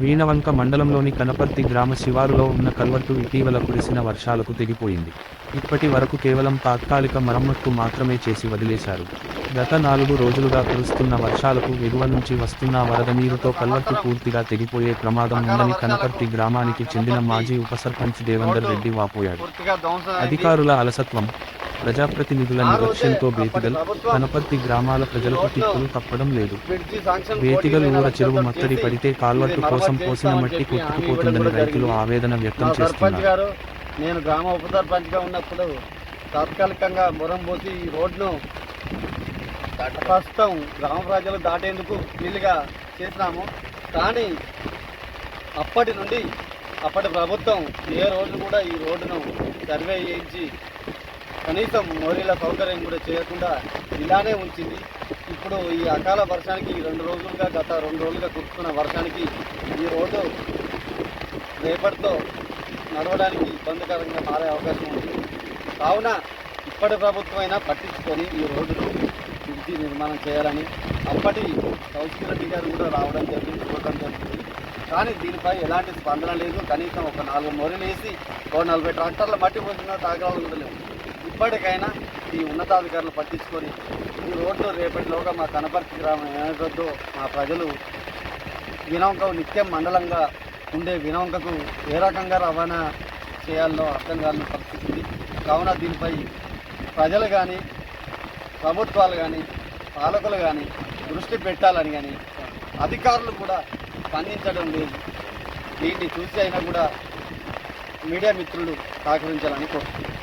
వీణవంక మండలంలోని కనపర్తి గ్రామ శివారులో ఉన్న కల్వర్టు ఇటీవల కురిసిన వర్షాలకు తెగిపోయింది. ఇప్పటి వరకు కేవలం తాత్కాలిక మరమ్మత్తు మాత్రమే చేసి వదిలేశారు. గత నాలుగు రోజులుగా కురుస్తున్న వర్షాలకు ఎగువ నుంచి వస్తున్న వరద నీరుతో కల్వర్టు పూర్తిగా తెగిపోయే ప్రమాదం ఉందని కనపర్తి గ్రామానికి చెందిన మాజీ ఉప సర్పంచ్ దేవేందర్ రెడ్డి వాపోయాడు. అధికారుల అలసత్వం ప్రజాప్రతినిధుల నిర్లక్ష్యంతో బేతిగల్ కనపర్తి గ్రామాల ప్రజలకు తిప్పులు తప్పడం లేదు. బేతిగల్ ఊర చెరువు మత్తడి పడితే కాల్వట్టు కోసం పోసిన మట్టి కొట్టుకుపోతుందని రైతులు. ఆవేదన వ్యక్తం చేస్తున్నారు. గారు నేను గ్రామ ఉప సర్పంచ్గా ఉన్నప్పుడు తాత్కాలికంగా మొరం పోసి ఈ రోడ్ను ప్రస్తుతం గ్రామ ప్రజలు దాటేందుకు వీలుగా చేసినాము. కానీ అప్పటి నుండి అప్పటి ప్రభుత్వం ఏ రోజు కూడా ఈ రోడ్డును సర్వే చేయించి కనీసం మోరీల సౌకర్యం కూడా చేయకుండా ఇలానే ఉంచింది. ఇప్పుడు ఈ అకాల వర్షానికి ఈ రెండు రోజులుగా గత రెండు రోజులుగా కురుస్తున్న వర్షానికి ఈ రోడ్డు రేపటితో నడవడానికి ఇబ్బందికరంగా మారే అవకాశం ఉంది. కావున ఇప్పటి ప్రభుత్వం అయినా పట్టించుకొని ఈ రోడ్డును బ్రిడ్జి నిర్మాణం చేయాలని అప్పటి కౌశిక్ రెడ్డి గారు కూడా రావడం జరిగింది చూడటం జరిగింది. కానీ దీనిపై ఎలాంటి స్పందన లేదు. కనీసం ఒక నాలుగు మొరలు వేసి ఓ నలభై ట్రాక్టర్ల మట్టి పొందిన తాగాలు కూడా లేవు ఇప్పటికైనా ఈ ఉన్నతాధికారులు పట్టించుకొని ఈ రోడ్డు రేపటిలోగా మా కనపర్తి గ్రామం ఏమైపోద్దో మా ప్రజలు వినవంక నిత్యం మండలంగా ఉండే వినవంకకు ఏ రకంగా రవాణా చేయాలో అర్థం కాని పరిస్థితి కావున దీనిపై ప్రజలు కానీ ప్రభుత్వాలు కానీ పాలకులు కానీ దృష్టి పెట్టాలని కానీ అధికారులు కూడా స్పందించడం లేదు. దీన్ని చూసి అయినా కూడా మీడియా మిత్రులు సహకరించాలని కోరుతున్నాను